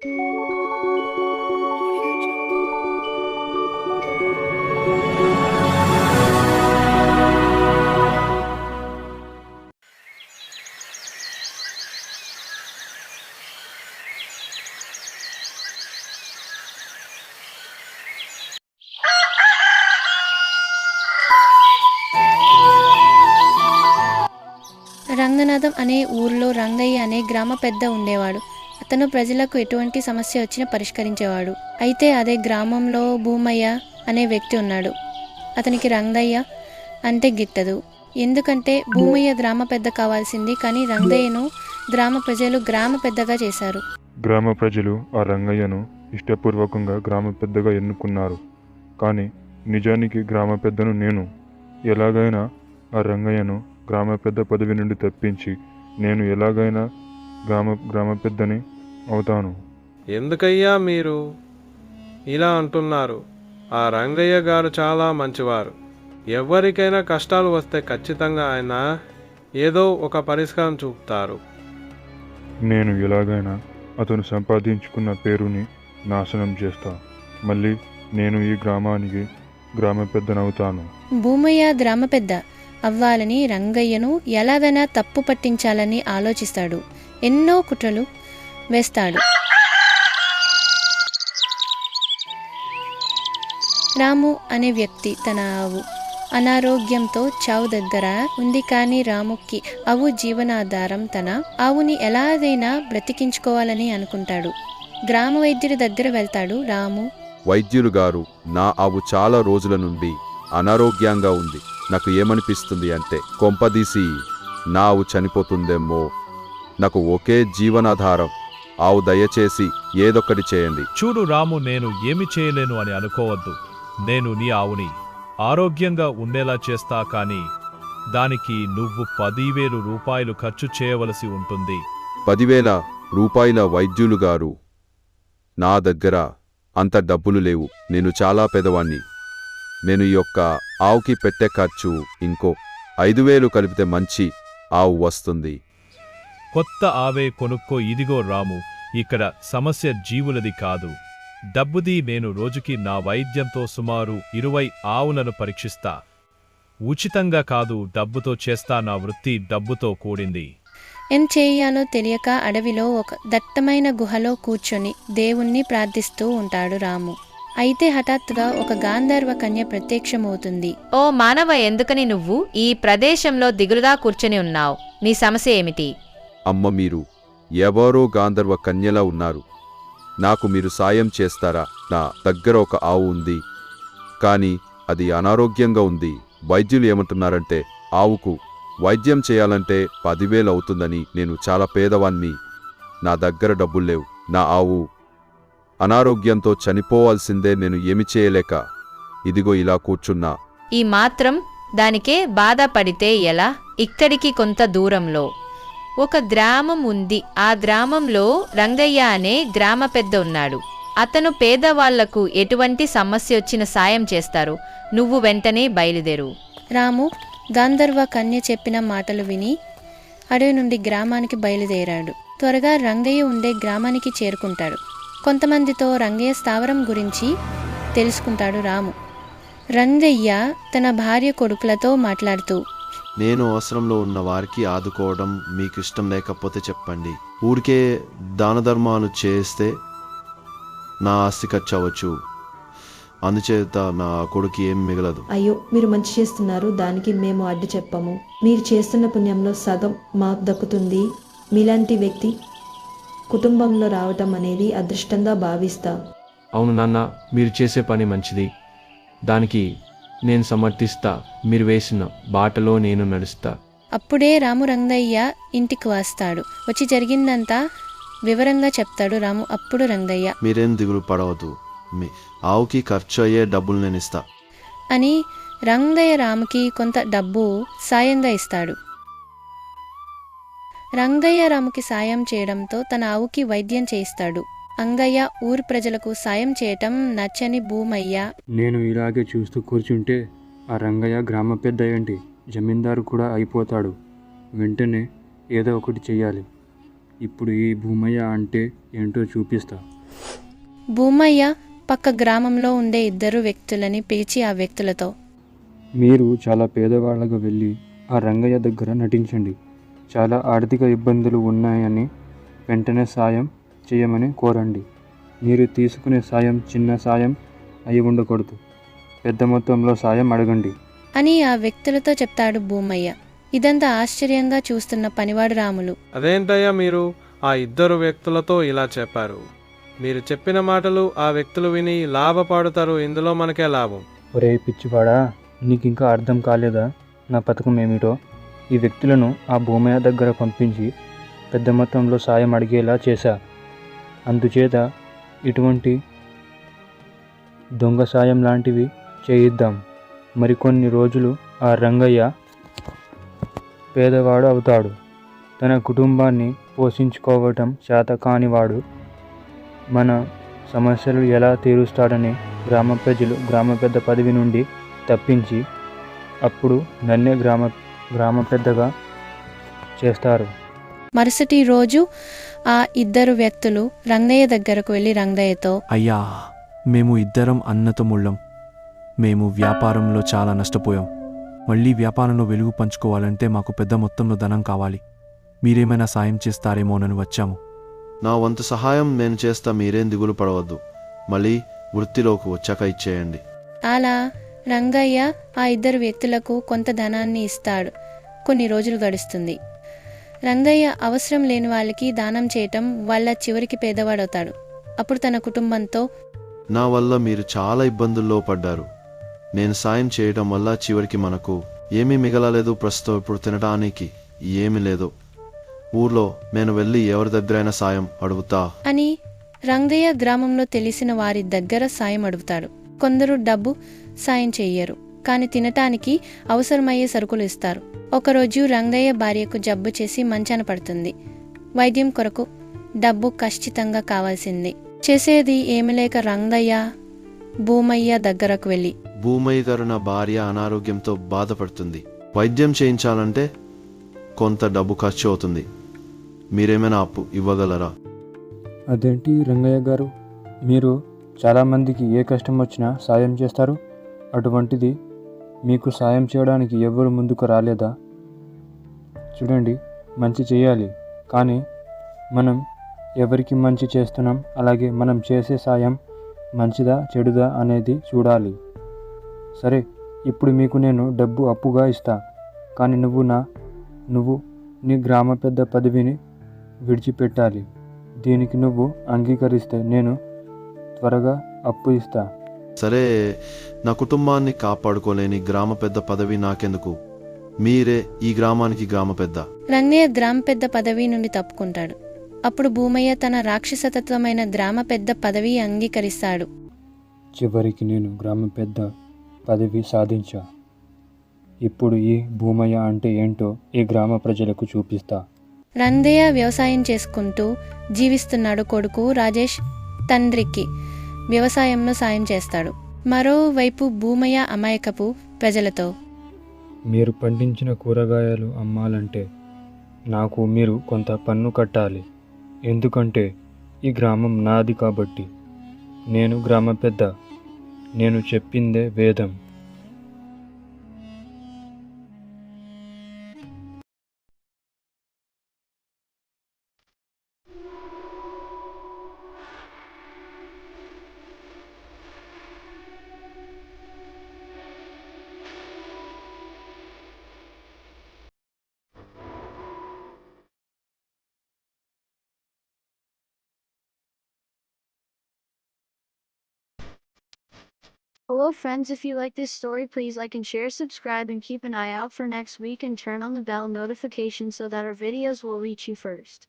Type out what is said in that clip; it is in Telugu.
రంగనాథం అనే ఊరిలో రంగయ్య అనే గ్రామ పెద్ద ఉండేవాడు. అతను ప్రజలకు ఎటువంటి సమస్య వచ్చినా పరిష్కరించేవాడు. అయితే అదే గ్రామంలో భూమయ్య అనే వ్యక్తి ఉన్నాడు. అతనికి రంగయ్య అంటే గిట్టదు. ఎందుకంటే భూమయ్య గ్రామ పెద్ద కావాల్సింది కానీ రంగయ్యను గ్రామ ప్రజలు గ్రామ పెద్దగా చేశారు. గ్రామ ప్రజలు ఆ రంగయ్యను ఇష్టపూర్వకంగా గ్రామ పెద్దగా ఎన్నుకున్నారు. కానీ నిజానికి గ్రామ పెద్దను నేను ఎలాగైనా ఆ రంగయ్యను గ్రామ పెద్ద పదవి నుండి తప్పించి నేను ఎలాగైనా గ్రామ గ్రామ పెద్దని అవుతాను. ఎందుకయ్యా మీరు? ఇలా అంటున్నారు. ఆ రంగయ్య గారు చాలా మంచివారు. ఎవరికైనా కష్టాలు వస్తే ఖచ్చితంగా ఆయన ఏదో ఒక పరిష్కారం చూపుతారు. నేను ఎలాగైనా అతను సంపాదించుకున్న పేరుని నాశనం చేస్తా. మళ్ళీ నేను ఈ గ్రామానికి గ్రామ పెద్దనవుతాను. భూమయ్య గ్రామ పెద్ద. అవ్వాలని రంగయ్యను ఎలాగైనా తప్పు పట్టించాలని ఆలోచిస్తాడు. ఎన్నో కుట్రలు వేస్తాడు. రాము అనే వ్యక్తి తన ఆవు. అనారోగ్యంతో చావు దగ్గర ఉంది కానీ రాముకి ఆవు జీవనాధారం తన ఆవుని ఎలాగైనా బ్రతికించుకోవాలని అనుకుంటాడు. గ్రామ వైద్యుడి దగ్గర వెళ్తాడు రాము. వైద్యులు గారు నా ఆవు చాలా రోజుల నుండి అనారోగ్యంగా ఉంది. నాకు ఏమనిపిస్తుంది అంటే కొంపదీసి నా ఆవు చనిపోతుందేమో. నాకు ఒకే జీవనాధారం. ఆవు దయచేసి ఏదొక్కటి చేయండి. చూడు రాము నేను ఏమి చేయలేను అని అనుకోవద్దు. నేను నీ ఆవుని ఆరోగ్యంగా ఉండేలా చేస్తా కాని దానికి నువ్వు పదివేలు రూపాయలు ఖర్చు చేయవలసి ఉంటుంది. పదివేల రూపాయల వైద్యులు గారు నా దగ్గర అంత డబ్బులు లేవు. నేను చాలా పెదవాణ్ణి. నేను ఈ యొక్క ఆవుకి పెట్టే ఖర్చు ఇంకో ఐదు వేలు కలిపితే మంచి ఆవు వస్తుంది. కొత్త ఆవే కొనుక్కో ఇదిగో రాము ఇక్కడ సమస్య జీవులది కాదు. డబ్బుది నేను రోజుకి నా వైద్యంతో సుమారు ఇరవై ఆవులను పరీక్షిస్తా. ఉచితంగా కాదు డబ్బుతో చేస్తా నా వృత్తి డబ్బుతో కూడింది. ఏం చేయాలో తెలియక అడవిలో ఒక దట్టమైన గుహలో కూర్చొని దేవుణ్ణి ప్రార్థిస్తూ ఉంటాడు రాము. అయితే హఠాత్తుగా ఒక గాంధర్వ కన్య ప్రత్యక్షమవుతుంది. ఓ మానవ ఎందుకని నువ్వు ఈ ప్రదేశంలో దిగులుగా కూర్చొని ఉన్నావు? నీ సమస్య ఏమిటి? అమ్మ మీరు ఎవరో గాంధర్వ కన్యలా ఉన్నారు. నాకు మీరు సాయం చేస్తారా? నా దగ్గర ఒక ఆవు ఉంది. కానీ అది అనారోగ్యంగా ఉంది. వైద్యులు ఏమంటున్నారంటే ఆవుకు వైద్యం చేయాలంటే పదివేలు అవుతుందని నేను చాలా పేదవాన్ని నా దగ్గర డబ్బులు లేవు. నా ఆవు అనారోగ్యంతో చనిపోవాల్సిందే నేను ఏమి చేయలేక ఇదిగో ఇలా కూర్చున్నా. ఈ మాత్రం దానికే బాధపడితే ఎలా? ఇక్కడికి కొంత దూరంలో. ఒక గ్రామం ఉంది. ఆ గ్రామంలో రంగయ్య అనే గ్రామ పెద్ద ఉన్నాడు. అతను పేదవాళ్ళకు ఎటువంటి సమస్య వచ్చిన సాయం చేస్తారు. నువ్వు వెంటనే బయలుదేరు. రాము గాంధర్వ కన్య చెప్పిన మాటలు విని అడవి నుండి గ్రామానికి బయలుదేరాడు. త్వరగా రంగయ్య ఉండే గ్రామానికి చేరుకుంటాడు. కొంతమందితో రంగయ్య స్థావరం గురించి తెలుసుకుంటాడు రాము. రంగయ్య తన భార్య కొడుకులతో మాట్లాడుతూ నేను అవసరంలో ఉన్న వారికి ఆదుకోవడం మీకు ఇష్టం లేకపోతే చెప్పండి. ఊరికే దాన ధర్మాలు చేస్తే నా ఆస్తి ఖర్చు అవ్వచ్చు. అందుచేత నా కొడుకు ఏం మిగలదు. అయ్యో మీరు మంచి చేస్తున్నారు. దానికి మేము అడ్డు చెప్పము. మీరు చేస్తున్న పుణ్యంలో సగం మాకు దక్కుతుంది. మీలాంటి వ్యక్తి కుటుంబంలో రావటం అనేది అదృష్టంగా భావిస్తా. అవును నాన్న మీరు చేసే పని మంచిది. దానికి నేను సమర్థిస్తా మీరు వేసిన బాటలో నేను నడుస్తా. అప్పుడే రాము రంగయ్య ఇంటికి వస్తాడు. వచ్చి జరిగిందంతా వివరంగా చెప్తాడు రాము. అప్పుడు రంగయ్య మీరేం దిగులు పడవద్దు. మీ ఆవుకి ఖర్చు అయ్యే డబ్బులు నేను ఇస్తా. అని రంగయ్య రాముకి కొంత డబ్బు సాయంగా ఇస్తాడు. రంగయ్య రాముకి సాయం చేయడంతో తన ఆవుకి వైద్యం చేయిస్తాడు. అంగయ్య ఊరి ప్రజలకు సాయం చేయటం నచ్చని భూమయ్య. నేను ఇలాగే చూస్తూ కూర్చుంటే ఆ రంగయ్య గ్రామ పెద్ద ఏంటి జమీందారు కూడా అయిపోతాడు. వెంటనే ఏదో ఒకటి చెయ్యాలి. ఇప్పుడు ఈ భూమయ్య అంటే ఏంటో చూపిస్తా. భూమయ్య పక్క గ్రామంలో ఉండే ఇద్దరు వ్యక్తులని పిలిచి ఆ వ్యక్తులతో మీరు చాలా పేదవాళ్ళగా వెళ్ళి ఆ రంగయ్య దగ్గర నటించండి. చాలా ఆర్థిక ఇబ్బందులు ఉన్నాయని వెంటనే సాయం చేయమని కోరండి. మీరు తీసుకునే సాయం చిన్న సాయం అయి ఉండకూడదు. పెద్ద మొత్తంలో సాయం అడగండి. అని ఆ వ్యక్తులతో చెప్తాడు భూమయ్య. ఇదంతా ఆశ్చర్యంగా చూస్తున్న పనివాడు రాములు. అదేంటయ్యా మీరు? ఆ ఇద్దరు వ్యక్తులతో ఇలా చెప్పారు. మీరు చెప్పిన మాటలు ఆ వ్యక్తులు విని లాభపడతారు. ఇందులో మనకే లాభం. ఒరే పిచ్చివాడా నీకు ఇంకా అర్థం కాలేదా? నా పథకం ఏమిటో? ఈ వ్యక్తులను ఆ భూమయ్య దగ్గర పంపించి పెద్ద మొత్తంలో సాయం అడిగేలా చేశా. అందుచేత ఇటువంటి దొంగ సాయం లాంటివి చేయిద్దాం. మరికొన్ని రోజులు ఆ రంగయ్య పేదవాడు అవుతాడు. తన కుటుంబాన్ని పోషించుకోవటం చేత కానివాడు మన సమస్యలు ఎలా తీరుస్తాడని గ్రామ ప్రజలు గ్రామ పెద్ద పదవి నుండి తప్పించి అప్పుడు నన్నే గ్రామ గ్రామ పెద్దగా చేస్తారు. మరుసటి రోజు ఆ ఇద్దరు వ్యక్తులు రంగయ్య దగ్గరకు వెళ్ళి రంగయ్యతో అయ్యా మేము ఇద్దరం అన్నతమ్ముళ్ళం మేము వ్యాపారంలో చాలా నష్టపోయాం. మళ్ళీ వ్యాపారంలో వెలుగు పంచుకోవాలంటే మాకు పెద్ద మొత్తంలో ధనం కావాలి. మీరేమైనా సాయం చేస్తారేమోనని వచ్చాము. నా వంతు సహాయం నేను చేస్తా మీరేం దిగులు పడవద్దు. మళ్ళీ వృత్తిలోకి వచ్చాక ఇచ్చేయండి. అలా రంగయ్య ఆ ఇద్దరు వ్యక్తులకు కొంత ధనాన్ని ఇస్తాడు. కొన్ని రోజులు గడుస్తుంది. రంగయ్య అవసరం లేని వాళ్ళకి దానం చేయటం వాళ్ళ చివరికి పేదవాడవుతాడు. అప్పుడు తన కుటుంబంతో నా వల్ల మీరు చాలా ఇబ్బందుల్లో పడ్డారు. నేను సాయం చేయడం వల్ల చివరికి మనకు ఏమీ మిగలలేదు. ప్రస్తుతం ఇప్పుడు తినడానికి ఏమీ లేదు. ఊర్లో నేను వెళ్ళి ఎవరి దగ్గరైనా సాయం అడుగుతా. అని రంగయ్య గ్రామంలో తెలిసిన వారి దగ్గర సాయం అడుగుతాడు. కొందరు డబ్బు సాయం చెయ్యరు. కానీ తినటానికి అవసరమయ్యే సరుకులు ఇస్తారు. ఒకరోజు రంగయ్య భార్యకు జబ్బు చేసి మంచాన పడుతుంది. వైద్యం కొరకు డబ్బు ఖచ్చితంగా కావాల్సింది. చేసేది ఏమి లేక రంగయ్య భూమయ్య దగ్గరకు వెళ్ళి. భూమయ్య గారు నా భార్య అనారోగ్యంతో బాధపడుతుంది. వైద్యం చేయించాలంటే కొంత డబ్బు ఖర్చు అవుతుంది. మీరేమైనా అప్పు ఇవ్వగలరా? అదేంటి రంగయ్య గారు? మీరు చాలామందికి ఏ కష్టం వచ్చినా సాయం చేస్తారు. అటువంటిది మీకు సాయం చేయడానికి ఎవరు ముందుకు రాలేదా? చూడండి మంచి చేయాలి. కానీ మనం ఎవరికి మంచి చేస్తున్నాం అలాగే మనం చేసే సాయం మంచిదా చెడుదా అనేది చూడాలి. సరే ఇప్పుడు మీకు నేను డబ్బు అప్పుగా ఇస్తా. కానీ నువ్వు నా నువ్వు నీ గ్రామ పెద్ద పదవిని విడిచిపెట్టాలి. దీనికి నువ్వు అంగీకరిస్తే నేను త్వరగా అప్పు ఇస్తా. సరే నా కుటుంబాన్ని కాపాడుకోలేని గ్రామ పెద్ద పదవి నాకెందుకు? మీరే ఈ గ్రామానికి గ్రామ పెద్ద. రంగయ్య గ్రామ పెద్ద పదవి నుండి తప్పుకుంటాడు. అప్పుడు భూమయ్య తన రాక్షసతత్వమైన గ్రామ పెద్ద పదవి అంగీకరిస్తాడు. చివరికి నేను గ్రామ పెద్ద పదవి సాధించా. ఇప్పుడు ఈ భూమయ్య అంటే ఏంటో ఈ గ్రామ ప్రజలకు చూపిస్తా. రంగయ్య వ్యవసాయం చేసుకుంటూ జీవిస్తున్నాడు కొడుకు రాజేష్ తండ్రికి. వ్యవసాయంలో సాయం చేస్తాడు. మరోవైపు భూమయ్య అమాయకపు ప్రజలతో మీరు పండించిన కూరగాయలు అమ్మాలంటే నాకు మీరు కొంత పన్ను కట్టాలి. ఎందుకంటే ఈ గ్రామం నాది కాబట్టి. నేను గ్రామ పెద్ద. నేను చెప్పిందే వేదం. Hello friends if you like this story please like and share subscribe and keep an eye out for next week and turn on the bell notification so that our videos will reach you first.